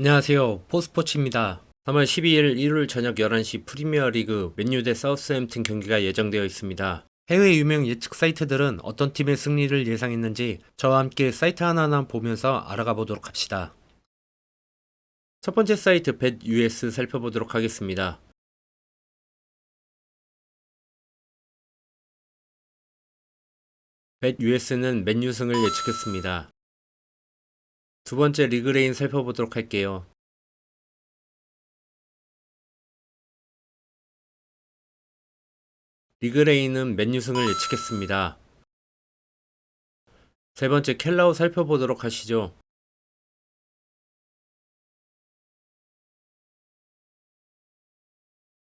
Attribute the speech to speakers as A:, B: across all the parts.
A: 안녕하세요. 포스포츠입니다. 3월 12일 일요일 저녁 11시 프리미어 리그 맨유 대 사우스햄튼 경기가 예정되어 있습니다. 해외 유명 예측 사이트들은 어떤 팀의 승리를 예상했는지 저와 함께 사이트 하나하나 보면서 알아가 보도록 합시다. 첫 번째 사이트 벳US 살펴보도록 하겠습니다. 벳US는 맨유 승을 예측했습니다. 두 번째 리그레인 살펴보도록 할게요. 리그레인은 맨유승을 예측했습니다. 세 번째 켈라우 살펴보도록 하시죠.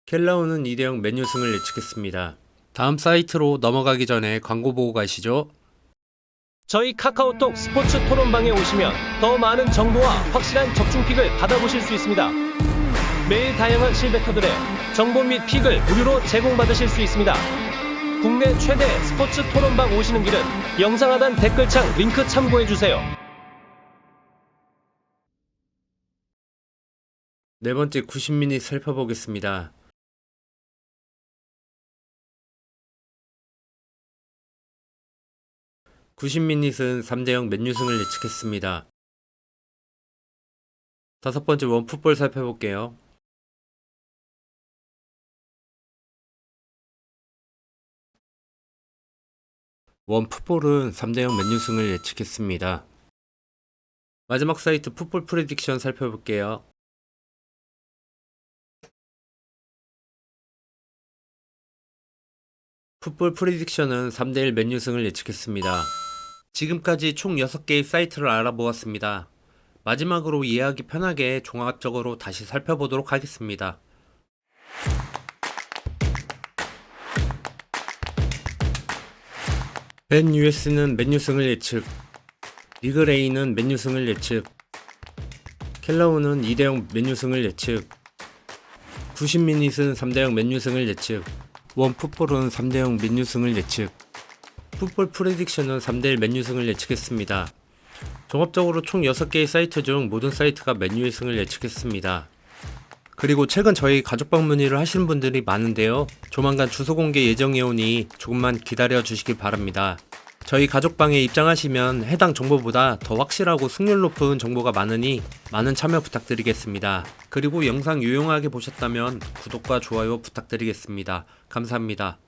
A: 켈라우는 2대0 맨유승을 예측했습니다. 다음 사이트로 넘어가기 전에 광고 보고 가시죠.
B: 저희 카카오톡 스포츠 토론방에 오시면 더 많은 정보와 확실한 적중픽을 받아보실 수 있습니다. 매일 다양한 실베터들의 정보 및 픽을 무료로 제공받으실 수 있습니다. 국내 최대 스포츠 토론방 오시는 길은 영상 하단 댓글창 링크 참고해주세요.
A: 네 번째 90미니 살펴보겠습니다. (90미닛은) 3대0 맨유승을 예측했습니다. 다섯 번째 원풋볼 살펴볼게요. 원풋볼은 3대0 맨유승을 예측했습니다. 마지막 사이트 풋볼 프레딕션 살펴볼게요. 풋볼 프리딕션은 3대1 맨유승을 예측했습니다. 지금까지 총 6개의 사이트를 알아보았습니다. 마지막으로 이해하기 편하게 종합적으로 다시 살펴보도록 하겠습니다. 벤 US는 맨유 승을 예측, 리그레이는 맨유 승을 예측, 켈라우는 2대0 맨유 승을 예측, 90미닛은 3대0 맨유 승을 예측, 원풋볼은 3대0 맨유 승을 예측, 풋볼 프레딕션은 3대1 맨유 승을 예측했습니다. 종합적으로 총 6개의 사이트 중 모든 사이트가 맨유의 승을 예측했습니다. 그리고 최근 저희 가족 방문의를 하시는 분들이 많은데요. 조만간 주소 공개 예정이 오니 조금만 기다려 주시길 바랍니다. 저희 가족방에 입장하시면 해당 정보보다 더 확실하고 승률 높은 정보가 많으니 많은 참여 부탁드리겠습니다. 그리고 영상 유용하게 보셨다면 구독과 좋아요 부탁드리겠습니다. 감사합니다.